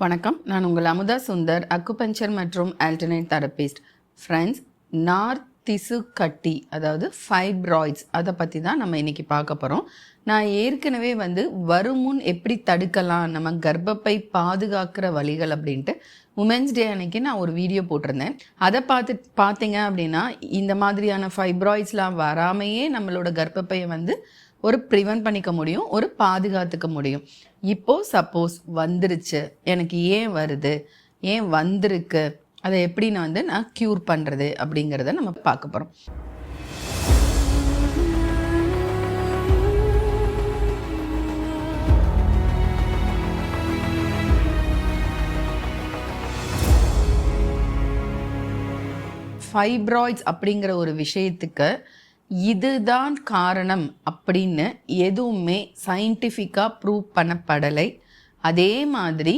வணக்கம். நான் உங்கள் அமுதா சுந்தர் அக்குபஞ்சர் மற்றும் ஆல்டர்னேட் தெரபிஸ்ட் ஃப்ரெண்ட்ஸ் நார் திசு கட்டி அதாவது ஃபைப்ராய்ட்ஸ் அதை பற்றி தான் நம்ம இன்றைக்கி பார்க்க போகிறோம் நான் ஏற்கனவே வந்து வருமுன் எப்படி தடுக்கலாம் நம்ம கர்ப்பப்பை பாதுகாக்கிற வழிகள் அப்படின்ட்டு உமன்ஸ் டே அன்னைக்கு நான் ஒரு வீடியோ போட்டிருந்தேன். அதை பார்த்து பார்த்தீங்க அப்படின்னா இந்த மாதிரியான ஃபைப்ராய்ட்ஸ்லாம் வராமையே நம்மளோட கர்ப்பப்பையை வந்து ஒரு ப்ரிவென்ட் பண்ணிக்க முடியும் ஒரு பாதுகாத்துக்க முடியும். இப்போ சப்போஸ் வந்துருச்சு எனக்கு ஏன் வருது ஏன் வந்திருக்கு அதை எப்படி நான் வந்து நான் க்யூர் பண்ணுறது அப்படிங்கிறத நம்ம பார்க்க போகிறோம் ஃபைப்ராய்ட்ஸ் அப்படிங்கிற ஒரு விஷயத்துக்கு இதுதான் காரணம் அப்படின்னு எதுவுமே சயின்டிஃபிக்காக ப்ரூவ் பண்ணப்படலை. அதே மாதிரி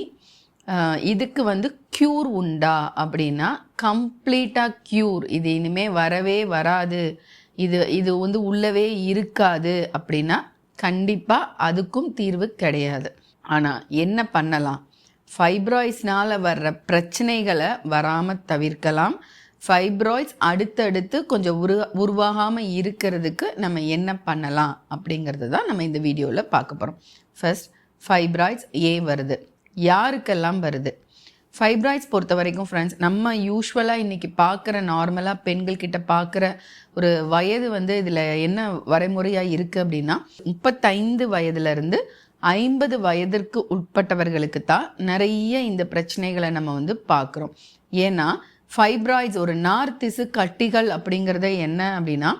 இதுக்கு வந்து க்யூர் உண்டா அப்படின்னா கம்ப்ளீட்டாக க்யூர் இது இனிமேல் வரவே வராது. இது இது வந்து உள்ளவே இருக்காது அப்படின்னா கண்டிப்பாக அதுக்கும் தீர்வு கிடையாது. ஆனால் என்ன பண்ணலாம்? ஃபைப்ராய்ஸ்னால் வர்ற பிரச்சனைகளை வராமல் தவிர்க்கலாம். ஃபைப்ராய்ட்ஸ் அடுத்தடுத்து கொஞ்சம் உரு உருவாகாமல் இருக்கிறதுக்கு நம்ம என்ன பண்ணலாம் அப்படிங்கிறது தான் நம்ம இந்த வீடியோவில் பார்க்க போகிறோம் ஃபர்ஸ்ட் ஃபைப்ராய்ட்ஸ் ஏ வருது? யாருக்கெல்லாம் வருது? ஃபைப்ராய்ட்ஸ் பொறுத்த வரைக்கும் ஃப்ரெண்ட்ஸ் நம்ம யூஸ்வலாக இன்றைக்கி பார்க்குற நார்மலாக பெண்கள் கிட்ட பார்க்குற ஒரு வயது வந்து இதில் என்ன வரைமுறையாக இருக்குது அப்படின்னா முப்பத்தைந்து வயதுலேருந்து ஐம்பது வயதிற்கு உட்பட்டவர்களுக்கு தான் நிறைய இந்த பிரச்சனைகளை நம்ம வந்து பார்க்குறோம். ஏன்னா ஃபைப்ராய்ட்ஸ் ஒரு நார் திசு கட்டிகள் அப்படிங்கிறத என்ன அப்படின்னா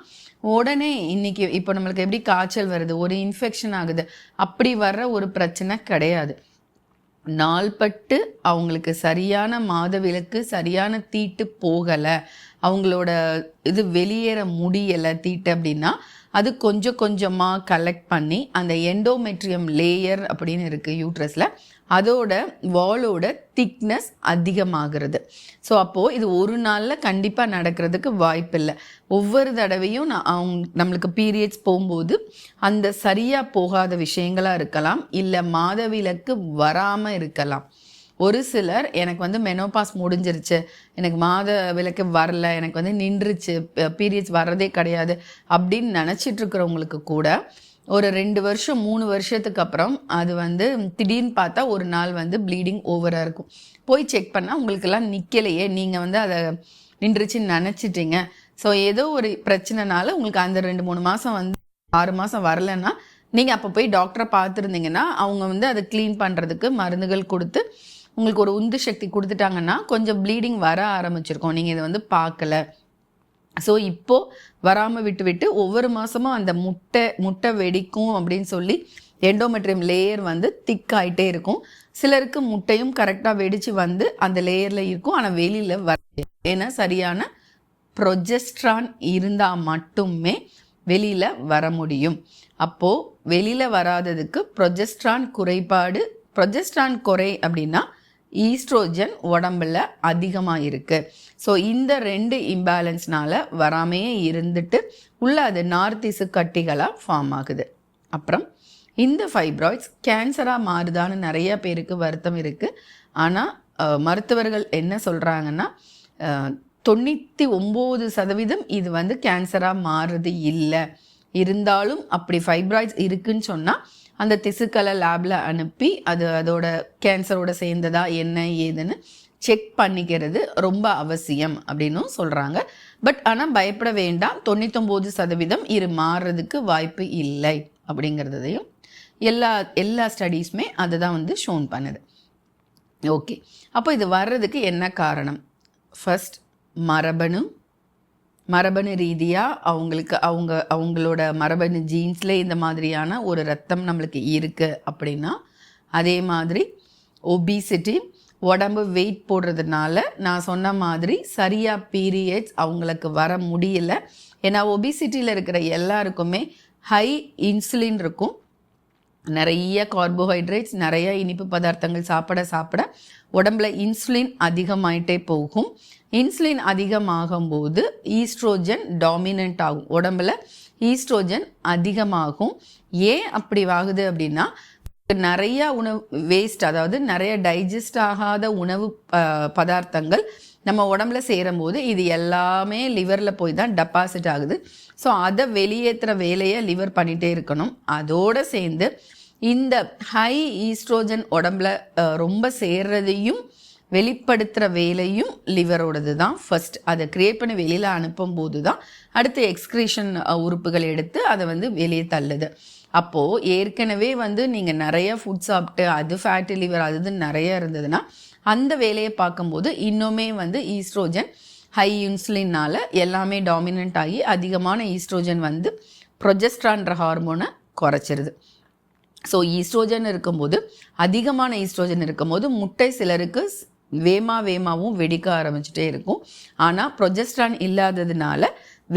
உடனே இன்னைக்கு இப்போ நம்மளுக்கு எப்படி காய்ச்சல் வருது ஒரு இன்ஃபெக்ஷன் ஆகுது அப்படி வர்ற ஒரு பிரச்சனை கிடையாது. நாள்பட்டு அவங்களுக்கு சரியான மாதவிலக்கு சரியான தீட்டு போகலை அவங்களோட இது வெளியேற முடியலை தீட்டு அப்படின்னா அது கொஞ்சம் கொஞ்சமாக கலெக்ட் பண்ணி அந்த எண்டோமெட்ரியம் லேயர் அப்படின்னு இருக்குது யூட்ரஸில் அதோட வாலோட திக்னஸ் அதிகமாகிறது. ஸோ அப்போது இது ஒரு நாளில் கண்டிப்பாக நடக்கிறதுக்கு வாய்ப்பில்லை. ஒவ்வொரு தடவையும் நான் அவங்க நம்மளுக்கு பீரியட்ஸ் போகும்போது அந்த சரியாக போகாத விஷயங்களாக இருக்கலாம். இல்லை மாதவிலக்கு வராமல் இருக்கலாம். ஒரு சிலர் எனக்கு வந்து மெனோபாஸ் முடிஞ்சிருச்சு. எனக்கு மாத விலக்கு வரல. எனக்கு வந்து நின்றுச்சு. பீரியட்ஸ் வர்றதே கிடையாது அப்படின்னு நினச்சிட்டு இருக்கிறவங்களுக்கு கூட ஒரு ரெண்டு வருஷம் மூணு வருஷத்துக்கு அப்புறம் அது வந்து திடீர்னு பார்த்தா ஒரு நாள் வந்து ப்ளீடிங் ஓவராக இருக்கும். போய் செக் பண்ணால் உங்களுக்கெல்லாம் நிற்கலையே நீங்கள் வந்து அதை நின்றுச்சுன்னு நினச்சிட்டீங்க. ஸோ ஏதோ ஒரு பிரச்சனைனால உங்களுக்கு அந்த ரெண்டு மூணு மாதம் வந்து ஆறு மாதம் வரலைன்னா நீங்கள் அப்போ போய் டாக்டரை பார்த்துருந்தீங்கன்னா அவங்க வந்து அதை க்ளீன் பண்ணுறதுக்கு மருந்துகள் கொடுத்து உங்களுக்கு ஒரு உந்து சக்தி கொடுத்துட்டாங்கன்னா கொஞ்சம் ப்ளீடிங் வர ஆரம்பிச்சிருக்கோம். நீங்கள் இதை வந்து பார்க்கல. ஸோ இப்போ வராமல் விட்டு விட்டு ஒவ்வொரு மாதமும் அந்த முட்டை முட்டை வெடிக்கும் அப்படின்னு சொல்லி எண்டோமெட்ரியம் லேயர் வந்து திக் ஆகிட்டே இருக்கும். சிலருக்கு முட்டையும் கரெக்டாக வெடித்து வந்து அந்த லேயரில் இருக்கும். ஆனால் வெளியில் வர ஏன்னா சரியான ப்ரொஜெஸ்ட்ரான் இருந்தால் மட்டுமே வெளியில் வர முடியும். அப்போது வெளியில் வராததுக்கு ப்ரொஜெஸ்ட்ரான் குறைபாடு ப்ரொஜெஸ்ட்ரான் குறை அப்படின்னா ஈஸ்ட்ரோஜன் உடம்புல அதிகமாக இருக்குது ஸோ இந்த ரெண்டு இம்பேலன்ஸ்னால வராமையே இருந்துட்டு உள்ள அது நார்த்திசு கட்டிகளாக ஃபார்ம் ஆகுது. அப்புறம் இந்த ஃபைப்ராய்ட்ஸ் கேன்சராக மாறுதான்னு நிறைய பேருக்கு வருத்தம் இருக்குது ஆனால் மருத்துவர்கள் என்ன சொல்கிறாங்கன்னா தொண்ணூற்றி ஒம்பது சதவீதம் இது வந்து கேன்சராக மாறுறது இல்லை. இருந்தாலும் அப்படி ஃபைப்ராய்ட்ஸ் இருக்குன்னு சொன்னால் அந்த திசுக்களை லேபில் அனுப்பி அது அதோட கேன்சரோட சேர்ந்ததா என்ன ஏதுன்னு செக் பண்ணிக்கிறது ரொம்ப அவசியம் அப்படின்னும் சொல்கிறாங்க பட் ஆனால் பயப்பட வேண்டாம். தொண்ணூத்தொம்பது சதவீதம் இரு மாறுறதுக்கு வாய்ப்பு இல்லை அப்படிங்கிறதையும் எல்லா எல்லா ஸ்டடீஸுமே அதை தான் வந்து ஷோன் பண்ணுது. ஓகே அப்போ இது வர்றதுக்கு என்ன காரணம்? ஃபஸ்ட் மரபணு மரபணு ரீதியாக அவங்களுக்கு அவங்க அவங்களோட மரபணு ஜீன்ஸில் இந்த மாதிரியான ஒரு ரத்தம் நம்மளுக்கு இருக்குது அப்படின்னா அதே மாதிரி ஒபிசிட்டி உடம்பு வெயிட் போடுறதுனால நான் சொன்ன மாதிரி சரியாக பீரியட்ஸ் அவங்களுக்கு வர முடியல. ஏன்னா ஒபிசிட்டியில் இருக்கிற எல்லாருக்குமே ஹை இன்சுலின் இருக்கும். நிறைய கார்போஹைட்ரேட்ஸ் நிறைய இனிப்பு பதார்த்தங்கள் சாப்பிட சாப்பிட உடம்புல இன்சுலின் அதிகமாயிட்டே போகும். இன்சுலின் அதிகமாகும்போது ஈஸ்ட்ரோஜன் டாமினன்ட் ஆகும். உடம்புல ஈஸ்ட்ரோஜன் அதிகமாகும். ஏன் அப்படி ஆகுது அப்படின்னா நிறைய உணவு வேஸ்ட் அதாவது நிறைய டைஜஸ்ட் ஆகாத உணவு ப- பதார்த்தங்கள் நம்ம உடம்புல சேரும் போது இது எல்லாமே லிவரில் போய் தான் டெபாசிட் ஆகுது. ஸோ அதை வெளியேற்றுற வேலையை லிவர் பண்ணிகிட்டே இருக்கணும். அதோடு சேர்ந்து இந்த ஹை ஈஸ்ட்ரோஜன் உடம்புல ரொம்ப சேர்றதையும் வெளிப்படுத்துகிற வேலையும் லிவரோடது தான். ஃபர்ஸ்ட் அதை கிரியேட் பண்ணி வெளியில் அனுப்பும் போது தான் அடுத்து எக்ஸ்கிரீஷன் உறுப்புகள் எடுத்து அதை வந்து வெளியே தள்ளுது. அப்போது ஏற்கனவே வந்து நீங்கள் நிறைய ஃபுட் சாப்பிட்டு அது ஃபேட்டி லிவர் அது நிறைய இருந்ததுன்னா அந்த வேலையை பார்க்கும்போது இன்னுமே வந்து ஈஸ்ட்ரோஜன் ஹை இன்சுலினால் எல்லாமே டாமினன்ட் ஆகி அதிகமான ஈஸ்ட்ரோஜன் வந்து ப்ரொஜெஸ்ட்ரான்ற ஹார்மோனை குறைச்சிருது. ஸோ ஈஸ்ட்ரோஜன் இருக்கும்போது அதிகமான ஈஸ்ட்ரோஜன் இருக்கும்போது முட்டை சிலருக்கு வேமா வேமாவும் வெடிக்க ஆரம்பிச்சுட்டே இருக்கும். ஆனால் ப்ரொஜெஸ்ட்ரான் இல்லாததுனால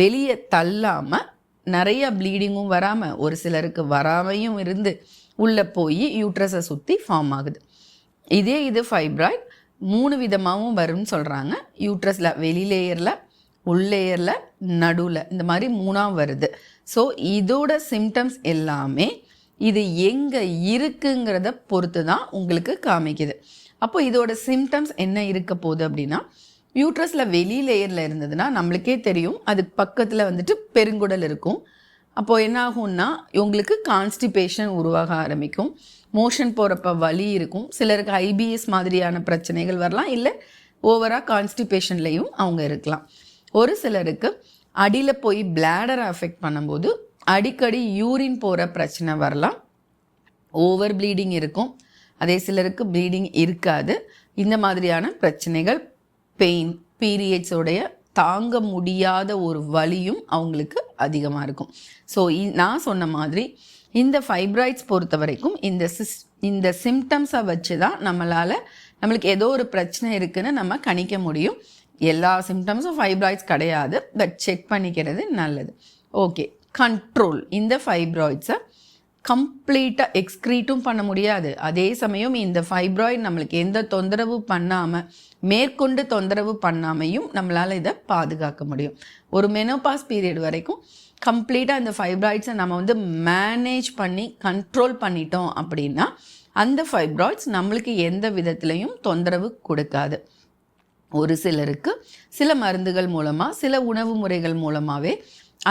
வெளியே தள்ளாமல் நிறைய ப்ளீடிங்கும் வராமல் ஒரு சிலருக்கு வராமையும் இருந்து உள்ளே போய் யூட்ரஸை சுற்றி ஃபார்ம் ஆகுது. இதே இது ஃபைப்ராய்ட் மூணு விதமாகவும் வரும்னு சொல்கிறாங்க யூட்ரஸில் வெளி லேயரில் நடுவில் இந்த மாதிரி மூணாக வருது. ஸோ இதோட சிம்டம்ஸ் எல்லாமே இது எங்கே இருக்குங்கிறத பொறுத்து தான் உங்களுக்கு காமிக்குது. அப்போ இதோட சிம்டம்ஸ் என்ன இருக்க போகுது அப்படின்னா யூட்ரஸில் வெளி லேயரில் இருந்ததுன்னா நம்மளுக்கே தெரியும் அதுக்கு பக்கத்தில் வந்துட்டு பெருங்குடல் இருக்கும். அப்போது என்ன ஆகும்னா உங்களுக்கு கான்ஸ்டிபேஷன் உருவாக ஆரம்பிக்கும். மோஷன் போகிறப்ப வலி இருக்கும். சிலருக்கு ஐபிஎஸ் மாதிரியான பிரச்சனைகள் வரலாம். இல்லை ஓவராக கான்ஸ்டிபேஷன்லேயும் அவங்க இருக்கலாம். ஒரு சிலருக்கு அடியில் போய் பிளாடரை அஃபெக்ட் பண்ணும்போது அடிக்கடி யூரின் போகிற பிரச்சனை வரலாம். ஓவர் ப்ளீடிங் இருக்கும். அதே சிலருக்கு ப்ளீடிங் இருக்காது. இந்த மாதிரியான பிரச்சனைகள் பெயின் பீரியட்ஸோடைய தாங்க முடியாத ஒரு வலியும் அவங்களுக்கு அதிகமாக இருக்கும். ஸோ நான் சொன்ன மாதிரி இந்த ஃபைப்ராய்ட்ஸ் பொறுத்த வரைக்கும் இந்த சிஸ் இந்த சிம்டம்ஸை வச்சு தான் நம்மளால் நம்மளுக்கு ஏதோ ஒரு பிரச்சனை இருக்குதுன்னு நம்ம கணிக்க முடியும். எல்லா சிம்டம்ஸும் ஃபைப்ராய்ட்ஸ் கிடையாது. பட் செக் பண்ணிக்கிறது நல்லது. ஓகே கண்ட்ரோல் இந்த ஃபைப்ராய்ட்ஸை கம்ப்ளீட்டாக எக்ஸ்க்ரீட்டும் பண்ண முடியாது. அதே சமயம் இந்த ஃபைப்ராய்ட் நம்மளுக்கு எந்த தொந்தரவு பண்ணாமல் மேற்கொண்டு தொந்தரவு பண்ணாமையும் நம்மளால் இதை பாதுகாக்க முடியும். ஒரு மெனோபாஸ் பீரியட் வரைக்கும் கம்ப்ளீட்டாக இந்த ஃபைப்ராய்ட்ஸை நம்ம வந்து மேனேஜ் பண்ணி கண்ட்ரோல் பண்ணிட்டோம் அப்படின்னா அந்த ஃபைப்ராய்ட்ஸ் நம்மளுக்கு எந்த விதத்துலையும் தொந்தரவு கொடுக்காது. ஒரு சிலருக்கு சில மருந்துகள் மூலமாக சில உணவு முறைகள் மூலமாகவே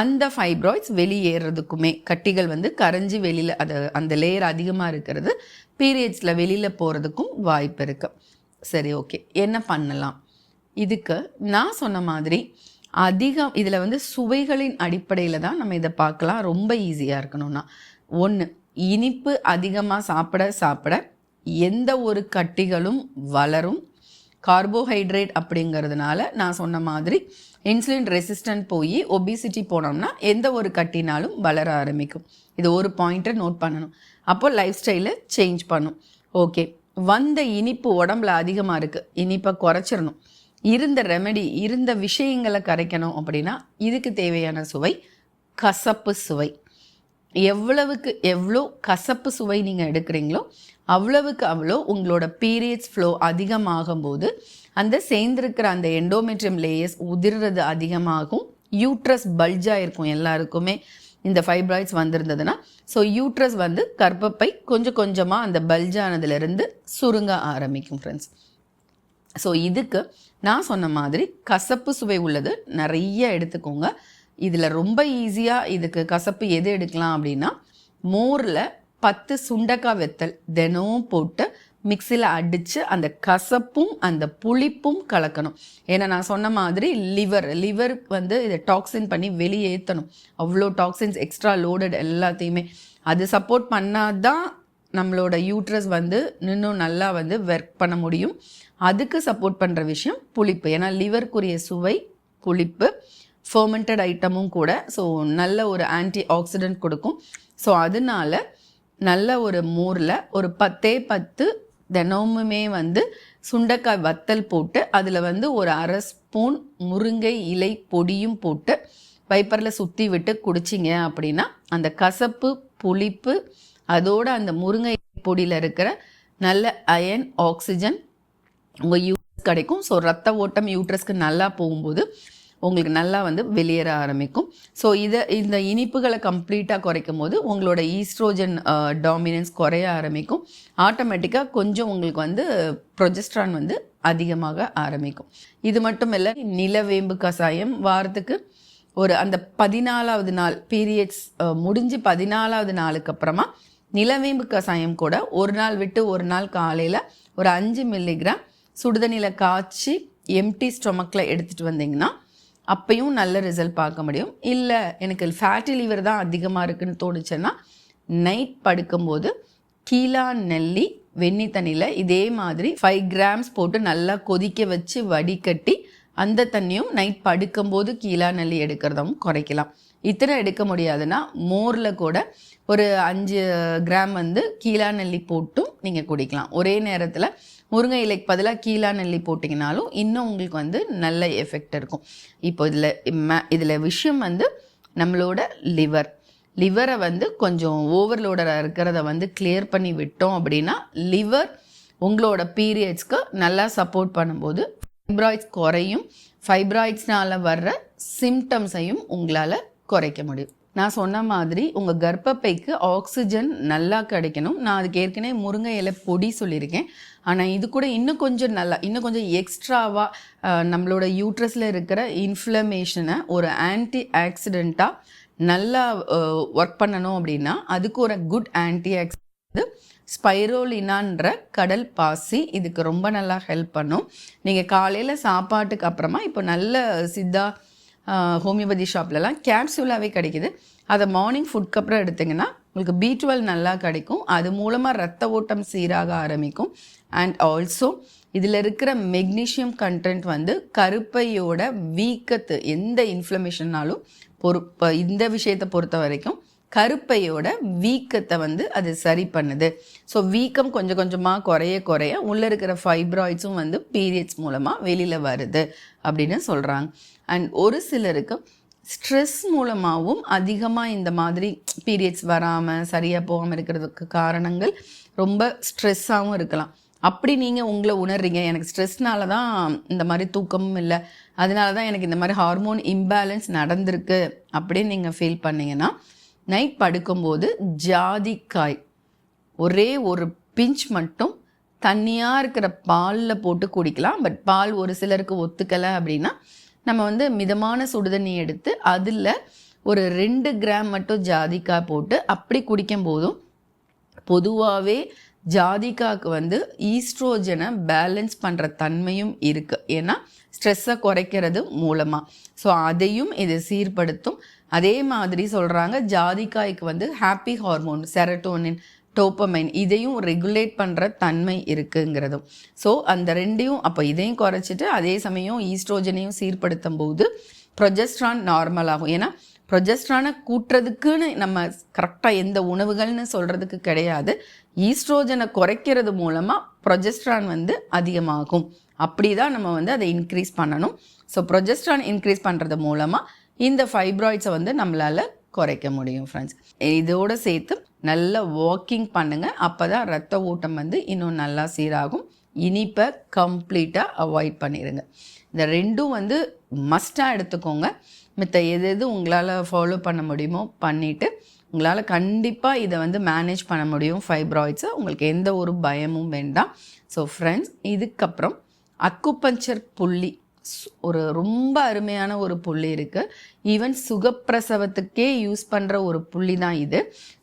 அந்த ஃபைப்ராய்ட்ஸ் வெளியேறதுக்குமே கட்டிகள் வந்து கரைஞ்சி வெளியில் அது அந்த லேயர் அதிகமாக இருக்கிறது பீரியட்ஸில் வெளியில் போகிறதுக்கும் வாய்ப்பு இருக்குது சரி ஓகே என்ன பண்ணலாம்? இதுக்கு நான் சொன்ன மாதிரி அதிகம் இதில் வந்து சுவைகளின் அடிப்படையில் தான் நம்ம இதை பார்க்கலாம். ரொம்ப ஈஸியாக இருக்கணும்னா. ஒன்று இனிப்பு அதிகமாக சாப்பிட சாப்பிட எந்த ஒரு கட்டிகளும் வளரும் கார்போஹைட்ரேட் அப்படிங்கிறதுனால நான் சொன்ன மாதிரி இன்சுலின் ரெசிஸ்டன்ட் போய் ஒபிசிட்டி போனோம்னா எந்த ஒரு கட்டினாலும் வளர ஆரம்பிக்கும். இது ஒரு பாயிண்ட்டை நோட் பண்ணணும். அப்போ லைஃப் ஸ்டைலை சேஞ்ச் பண்ணும். ஓகே வந்த இனிப்பு உடம்புல அதிகமாக இருக்குது இனிப்பை குறைச்சிடணும். இருந்த ரெமெடி இருந்த விஷயங்களை கரைக்கணும் அப்படின்னா இதுக்கு தேவையான சுவை கசப்பு சுவை. எவ்வளவுக்கு எவ்வளோ கசப்பு சுவை நீங்கள் எடுக்கிறீங்களோ அவ்வளவுக்கு அவ்வளோ உங்களோட பீரியட்ஸ் ஃப்ளோ அதிகமாகும் போது அந்த சேர்ந்திருக்கிற அந்த எண்டோமெட்ரியம் லேயர்ஸ் உதிர்றது அதிகமாகும். யூட்ரஸ் பல்ஜாக இருக்கும் எல்லாருக்குமே. இந்த ஃபைப்ராய்ட்ஸ் வந்திருந்ததுன்னா ஸோ யூட்ரஸ் வந்து கர்ப்பப்பை கொஞ்சம் கொஞ்சமாக அந்த பல்ஜானதுலேருந்து சுருங்க ஆரம்பிக்கும் ஃப்ரெண்ட்ஸ் ஸோ இதுக்கு நான் சொன்ன மாதிரி கசப்பு சுவை உள்ளது நிறைய எடுத்துக்கோங்க. இதில் ரொம்ப ஈஸியாக இதுக்கு கசப்பு எது எடுக்கலாம் அப்படின்னா மோரில் பத்து சுண்டக்காய் வெத்தல் தினமும் போட்டு மிக்சியில் அடித்து அந்த கசப்பும் அந்த புளிப்பும் கலக்கணும். ஏன்னா நான் சொன்ன மாதிரி லிவர் லிவர் வந்து இதை டாக்ஸின் பண்ணி வெளியேற்றணும் அவ்வளோ டாக்ஸின்ஸ் எக்ஸ்ட்ரா லோடட் எல்லாத்தையுமே. அது சப்போர்ட் பண்ணாதான் நம்மளோட யூட்ரஸ் வந்து இன்னும் நல்லா வந்து ஒர்க் பண்ண முடியும். அதுக்கு சப்போர்ட் பண்ணுற விஷயம் புளிப்பு. ஏன்னா லிவருக்குரிய சுவை புளிப்பு ஃபர்மெண்டட் ஐட்டமும் கூட. ஸோ நல்ல ஒரு ஆன்டி ஆக்சிடென்ட் கொடுக்கும். ஸோ அதனால நல்ல ஒரு மோரில் ஒரு பத்தே பத்து தினமுமே வந்து சுண்டைக்காய் வத்தல் போட்டு அதில் வந்து ஒரு அரை ஸ்பூன் முருங்கை இலை பொடியும் போட்டு வைப்பரில் சுற்றி விட்டு குடிச்சிங்க அப்படின்னா அந்த கசப்பு புளிப்பு அதோட அந்த முருங்கை பொடியில் இருக்கிற நல்ல அயன் ஆக்சிஜன் உங்கள் யூட்ரஸ் கிடைக்கும். ஸோ ரத்த ஓட்டம் யூட்ரஸ்க்கு நல்லா போகும்போது உங்களுக்கு நல்லா வந்து வெளியேற ஆரம்பிக்கும். ஸோ இதை இந்த இனிப்புகளை கம்ப்ளீட்டாக குறைக்கும் போது உங்களோட ஈஸ்ட்ரோஜன் டாமினன்ஸ் uh, குறைய ஆரம்பிக்கும். ஆட்டோமேட்டிக்காக கொஞ்சம் உங்களுக்கு வந்து ப்ரொஜெஸ்ட்ரான் வந்து அதிகமாக ஆரம்பிக்கும். இது மட்டும் இல்லை நிலவேம்பு கஷாயம் வாரத்துக்கு ஒரு அந்த பதினாலாவது நாள் பீரியட்ஸ் uh, முடிஞ்சு பதினாலாவது நாளுக்கு அப்புறமா நிலவேம்பு கஷாயம் கூட ஒரு நாள் விட்டு ஒரு நாள் காலையில் ஒரு அஞ்சு மில்லிகிராம் சுடுதண்ணியில் காய்ச்சி எம்டி ஸ்டொமக்கில் எடுத்துகிட்டு வந்தீங்கன்னா அப்பையும் நல்ல ரிசல்ட் பார்க்க முடியும். இல்லை எனக்கு ஃபேட்டி லிவர் தான் அதிகமாக இருக்குன்னு தோணுச்சுன்னா நைட் படுக்கும்போது கீழா நெல்லி வெண்ணி தண்ணியில் இதே மாதிரி ஃபைவ் கிராம்ஸ் போட்டு நல்லா கொதிக்க வச்சு வடிகட்டி அந்த தண்ணியும் நைட் படுக்கும்போது கீழா நெல்லி எடுக்கிறதும் குறைக்கலாம். இத்தனை எடுக்க முடியாதுன்னா மோரில் கூட ஒரு அஞ்சு கிராம் வந்து கீழா நெல்லி போட்டும் நீங்கள் குடிக்கலாம். ஒரே நேரத்தில் முருங்கை இலைக்கு பதிலாக கீழா நெல்லி போட்டிங்கனாலும் இன்னும் உங்களுக்கு வந்து நல்ல எஃபெக்ட் இருக்கும். இப்போ இதில் இதில் விஷயம் வந்து நம்மளோட லிவர் லிவரை வந்து கொஞ்சம் ஓவர்லோடராக இருக்கிறத வந்து கிளியர் பண்ணி விட்டோம் அப்படின்னா லிவர் உங்களோட பீரியட்ஸ்க்கு நல்லா சப்போர்ட் பண்ணும்போது ஃபைப்ராய்ட்ஸ் குறையும். ஃபைப்ராய்ட்ஸ்னால் வர்ற சிம்டம்ஸையும் உங்களால் குறைக்க முடியும். நான் சொன்ன மாதிரி உங்கள் கர்ப்பப்பைக்கு ஆக்சிஜன் நல்லா கிடைக்கணும். நான் அதுக்கு ஏற்கனவே முருங்கை இலை பொடி சொல்லியிருக்கேன். ஆனால் இது கூட இன்னும் கொஞ்சம் நல்லா இன்னும் கொஞ்சம் எக்ஸ்ட்ராவாக நம்மளோட யூட்ரஸில் இருக்கிற இன்ஃப்ளமேஷனை ஒரு ஆன்டி ஆக்சிடெண்ட்டாக நல்லா ஒர்க் பண்ணணும் அப்படின்னா அதுக்கு ஒரு குட் ஆன்டி ஆக்சிடென்ட் ஸ்பைரோலினான்ற கடல் பாசி இதுக்கு ரொம்ப நல்லா ஹெல்ப் பண்ணும். நீங்கள் காலையில் சாப்பாட்டுக்கு அப்புறமா இப்போ நல்ல சித்தா ஹோமியோபதி ஷாப்லலாம் கேப்சூலாகவே கிடைக்கிது. அதை மார்னிங் ஃபுட்க்கு அப்புறம் எடுத்திங்கன்னா உங்களுக்கு பி டுவெல் நல்லா கிடைக்கும். அது மூலமாக ரத்த ஓட்டம் சீராக ஆரம்பிக்கும். அண்ட் ஆல்சோ இதில் இருக்கிற மெக்னீஷியம் கண்டென்ட் வந்து கருப்பையோட வீக்கத்து எந்த இன்ஃப்ளமேஷன்னாலும் பொறுப்ப இந்த விஷயத்தை பொறுத்த வரைக்கும் கருப்பையோட வீக்கத்தை வந்து அது சரி பண்ணுது. ஸோ வீக்கம் கொஞ்சம் கொஞ்சமாக குறைய குறைய உள்ளே இருக்கிற ஃபைப்ராய்ட்ஸும் வந்து பீரியட்ஸ் மூலமாக வெளியில் வருது அப்படின்னு சொல்கிறாங்க அண்ட் ஒரு சிலருக்கு ஸ்ட்ரெஸ் மூலமாகவும் அதிகமாக இந்த மாதிரி பீரியட்ஸ் வராமல் சரியாக போகாமல் இருக்கிறதுக்கு காரணங்கள் ரொம்ப ஸ்ட்ரெஸ்ஸாகவும் இருக்கலாம். அப்படி நீங்கள் உங்களை உணர்றீங்க. எனக்கு ஸ்ட்ரெஸ்னால தான் இந்த மாதிரி தூக்கமும் இல்லை. அதனால தான் எனக்கு இந்த மாதிரி ஹார்மோன் இம்பேலன்ஸ் நடந்திருக்கு அப்படின்னு நீங்கள் ஃபீல் பண்ணீங்கன்னா நைட் படுக்கும்போது ஜாதிக்காய் ஒரே ஒரு பிஞ்ச் மட்டும் தண்ணியாக இருக்கிற பாலில் போட்டு குடிக்கலாம். பட் பால் ஒரு சிலருக்கு ஒத்துக்கலை அப்படின்னா நம்ம வந்து மிதமான சுடுதண்ணி எடுத்து அதில் ஒரு ரெண்டு கிராம் மட்டும் ஜாதிக்காய் போட்டு அப்படி குடிக்கும் போதும் பொதுவாகவே ஜாதிக்காக்கு வந்து ஈஸ்ட்ரோஜனை பேலன்ஸ் பண்ணுற தன்மையும் இருக்குது ஏன்னா ஸ்ட்ரெஸ்ஸை குறைக்கிறது மூலமாக ஸோ அதையும் இது சீர்படுத்தும். அதே மாதிரி சொல்கிறாங்க ஜாதிக்காய்க்கு வந்து ஹாப்பி ஹார்மோன் செரட்டோனின் டோப்பமைன் இதையும் ரெகுலேட் பண்ணுற தன்மை இருக்குங்கிறதும். ஸோ அந்த ரெண்டையும் அப்போ இதையும் குறைச்சிட்டு அதே சமயம் ஈஸ்ட்ரோஜனையும் சீர்படுத்தும் போது ப்ரொஜெஸ்ட்ரான் நார்மல் ஆகும். ஏன்னா ப்ரொஜெஸ்ட்ரானை கூட்டுறதுக்குன்னு நம்ம கரெக்டாக எந்த உணவுகள்னு சொல்கிறதுக்கு கிடையாது. ஈஸ்ட்ரோஜனை குறைக்கிறது மூலமாக ப்ரொஜெஸ்ட்ரான் வந்து அதிகமாகும். அப்படி தான் நம்ம வந்து அதை இன்க்ரீஸ் பண்ணணும். ஸோ ப்ரொஜெஸ்ட்ரான் இன்க்ரீஸ் பண்ணுறது மூலமாக இந்த ஃபைப்ராய்ட்ஸை வந்து நம்மளால் குறைக்க முடியும் ஃப்ரெண்ட்ஸ் இதோடு சேர்த்து நல்லா வாக்கிங் பண்ணுங்கள் அப்போ தான் ரத்த ஓட்டம் வந்து இன்னும் நல்லா சீராகும். இனிப்பை கம்ப்ளீட்டாக அவாய்ட் பண்ணிடுங்க இந்த ரெண்டும் வந்து மஸ்ட்டாக எடுத்துக்கோங்க. மித்த எது எது உங்களால் ஃபாலோ பண்ண முடியுமோ பண்ணிவிட்டு உங்களால் கண்டிப்பாக இதை வந்து மேனேஜ் பண்ண முடியும். ஃபைப்ராய்ட்ஸை உங்களுக்கு எந்த ஒரு பயமும் வேண்டாம். ஸோ ஃப்ரெண்ட்ஸ் இதுக்கப்புறம் அக்குப்பஞ்சர் புள்ளி ஒரு ரொம்ப அருமையான ஒரு புள்ளி இருக்குது ஈவன் சுகப்பிரசவத்துக்கே யூஸ் பண்ணுற ஒரு புள்ளி தான் இது.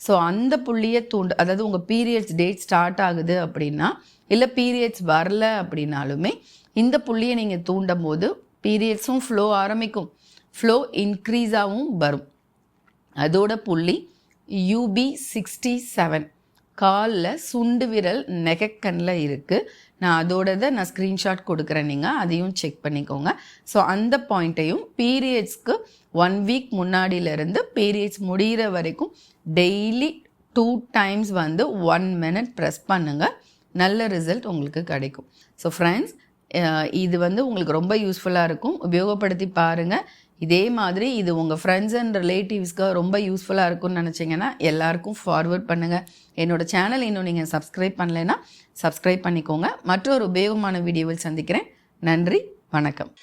ஸோ அந்த புள்ளியை தூண்டு அதாவது உங்கள் பீரியட்ஸ் டேட் ஸ்டார்ட் ஆகுது அப்படின்னா இல்லை பீரியட்ஸ் வரல அப்படின்னாலுமே இந்த புள்ளியை நீங்கள் தூண்டும் போது பீரியட்ஸும் ஃப்ளோ ஆரம்பிக்கும் ஃப்ளோ இன்க்ரீஸாகவும் வரும். அதோட புள்ளி யூபி சிக்ஸ்டி செவன் காலில் சுண்டு விரல் நெகக்கண்ணில் இருக்குது நான் அதோடத நான் ஸ்க்ரீன்ஷாட் கொடுக்குறேன் நீங்கள் அதையும் செக் பண்ணிக்கோங்க. ஸோ அந்த பாயிண்ட்டையும் பீரியட்ஸ்க்கு ஒன் வீக் முன்னாடியிலேருந்து பீரியட்ஸ் முடிகிற வரைக்கும் டெய்லி டூ டைம்ஸ் வந்து ஒன் மினிட் ப்ரெஸ் பண்ணுங்கள் நல்ல ரிசல்ட் உங்களுக்கு கிடைக்கும். ஸோ ஃப்ரெண்ட்ஸ் இது வந்து உங்களுக்கு ரொம்ப யூஸ்ஃபுல்லாக இருக்கும். உபயோகப்படுத்தி பாருங்கள் இதே மாதிரி இது உங்கள் ஃப்ரெண்ட்ஸ் அண்ட் ரிலேட்டிவ்ஸ்க்கு ரொம்ப யூஸ்ஃபுல்லாக இருக்கும்னு நினச்சிங்கன்னா எல்லாருக்கும் ஃபார்வர்ட் பண்ணுங்கள் என்னோடய சேனல் இன்னும் நீங்கள் சப்ஸ்கிரைப் பண்ணலைன்னா சப்ஸ்கிரைப் பண்ணிக்கோங்க. மற்றொரு உபயோகமான வீடியோவில் சந்திக்கிறேன். நன்றி வணக்கம்.